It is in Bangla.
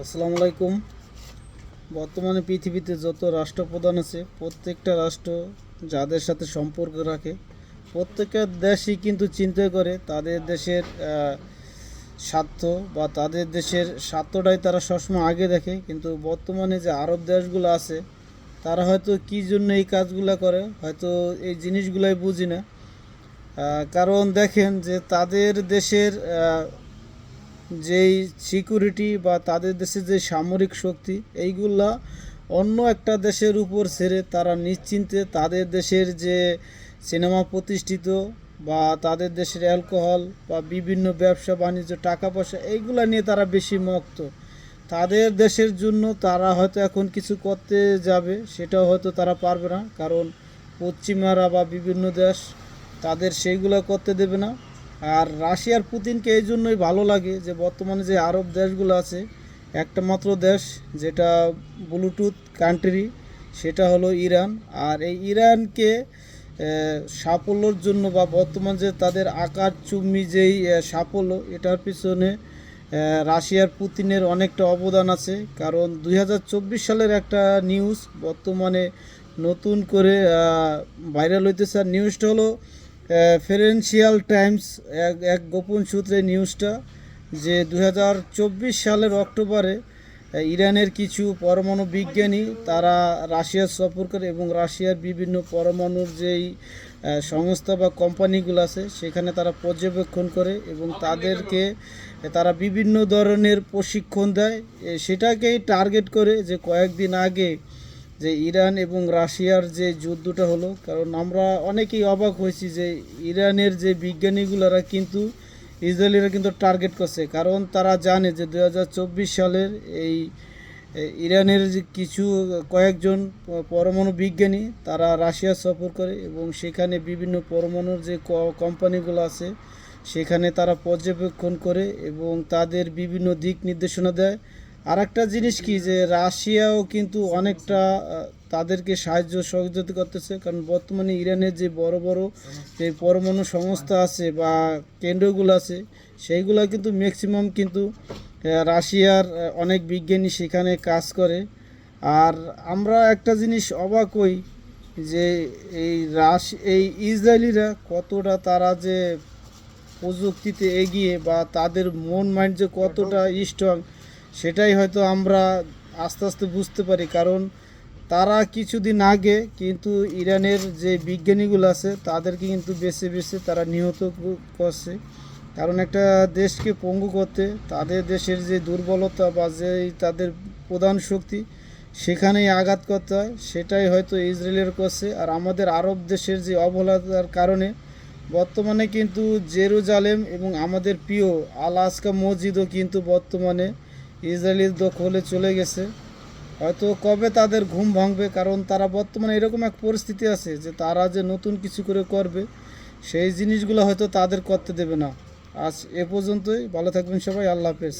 আসসালামু আলাইকুম। বর্তমানে পৃথিবীতে যত রাষ্ট্রপ্রধান আছে, প্রত্যেকটা রাষ্ট্র যাদের সাথে সম্পর্ক রাখে, প্রত্যেকটা দেশই কিন্তু চিন্তা করে তাদের দেশের স্বার্থ বা তাদের দেশের স্বার্থটাই তারা সবসময় আগে দেখে। কিন্তু বর্তমানে যে আরব দেশগুলো আছে, তারা হয়তো কী জন্য এই কাজগুলো করে, হয়তো এই জিনিসগুলাই বুঝি না। কারণ দেখেন যে তাদের দেশের যেই সিকিউরিটি বা তাদের দেশের যে সামরিক শক্তি, এইগুলা অন্য একটা দেশের উপর ছেড়ে তারা নিশ্চিন্তে তাদের দেশের যে সিনেমা প্রতিষ্ঠিত বা তাদের দেশের অ্যালকোহল বা বিভিন্ন ব্যবসা, বাণিজ্য, টাকা পয়সা, এইগুলা নিয়ে তারা বেশি মক্ত তাদের দেশের জন্য তারা হয়তো এখন কিছু করতে যাবে, সেটাও হয়তো তারা পারবে না। কারণ পশ্চিমারা বা বিভিন্ন দেশ তাদের সেইগুলো করতে দেবে না। আর রাশিয়ার পুতিনকে এই জন্যই ভালো লাগে যে বর্তমানে যে আরব দেশগুলো আছে, একটা মাত্র দেশ যেটা ব্লুটুথ কান্ট্রি, সেটা হলো ইরান। আর এই ইরানকে সাফল্যর জন্য বা বর্তমান যে তাদের আকার চুম্মি যেই সাফল্য, এটার পিছনে রাশিয়ার পুতিনের অনেকটা অবদান আছে। কারণ দু হাজার চব্বিশ সালের একটা নিউজ বর্তমানে নতুন করে ভাইরাল হইতেছে। আর নিউজটা হলো ফেরেন্সিয়াল টাইমস এক এক গোপন সূত্রে নিউজটা যে দু হাজার চব্বিশ সালের অক্টোবরে ইরানের কিছু পরমাণু বিজ্ঞানী তারা রাশিয়ার সফর করে এবং রাশিয়ার বিভিন্ন পরমাণুর যেই সংস্থা বা কোম্পানিগুলো আছে, সেখানে তারা পর্যবেক্ষণ করে এবং তাদেরকে তারা বিভিন্ন ধরনের প্রশিক্ষণ দেয়। সেটাকেই টার্গেট করে যে কয়েকদিন আগে যে ইরান এবং রাশিয়ার যে যুদ্ধটা হলো, কারণ আমরা অনেকেই অবাক হয়েছি যে ইরানের যে বিজ্ঞানীগুলোরা কিন্তু ইসরায়েলিরা কিন্তু টার্গেট করছে। কারণ তারা জানে যে দু হাজার চব্বিশ সালের এই ইরানের যে কিছু কয়েকজন পরমাণু বিজ্ঞানী, তারা রাশিয়া সফর করে এবং সেখানে বিভিন্ন পরমাণুর যে কোম্পানিগুলো আছে, সেখানে তারা পর্যবেক্ষণ করে এবং তাদের বিভিন্ন দিক নির্দেশনা দেয়। আর একটা জিনিস কি যে রাশিয়াও কিন্তু অনেকটা তাদেরকে সাহায্য সহযোগিতা করতেছে। কারণ বর্তমানে ইরানের যে বড় বড় যে পরমাণু সংস্থা আছে বা কেন্দ্রগুলো আছে, সেইগুলো কিন্তু ম্যাক্সিমাম কিন্তু রাশিয়ার অনেক বিজ্ঞানী সেখানে কাজ করে। আর আমরা একটা জিনিস অবাক হই যে এই রাশ, এই ইসরায়েলিরা কতটা তারা যে প্রযুক্তিতে এগিয়ে বা তাদের মন মাইন্ড যে কতটা স্ট্রং সেটাই হয়তো আমরা আস্তে আস্তে বুঝতে পারি, কারণ তারা কিছুদিন আগে কিন্তু ইরানের যে বিজ্ঞানীগুলো আছে, তাদেরকে কিন্তু বেছে বেছে তারা নিহত করছে। কারণ একটা দেশকে পঙ্গু করতে, তাদের দেশের যে দুর্বলতা বা যে তাদের প্রধান শক্তি, সেখানেই আঘাত করতে হয়। সেটাই হয়তো ইসরায়েলের করছে। আর আমাদের আরব দেশের যে অবহেলার কারণে বর্তমানে কিন্তু জেরুজালেম এবং আমাদের প্রিয় আলাস্কা মসজিদও কিন্তু বর্তমানে ইসরায়েলের দখলে চলে গেছে। হয়তো কবে তাদের ঘুম ভাঙবে, কারণ তারা বর্তমানে এরকম এক পরিস্থিতি আছে যে তারা যে নতুন কিছু করে করবে, সেই জিনিসগুলো হয়তো তাদের করতে দেবে না। আজ এ পর্যন্তই। ভালো থাকবেন সবাই। আল্লাহ হাফেজ।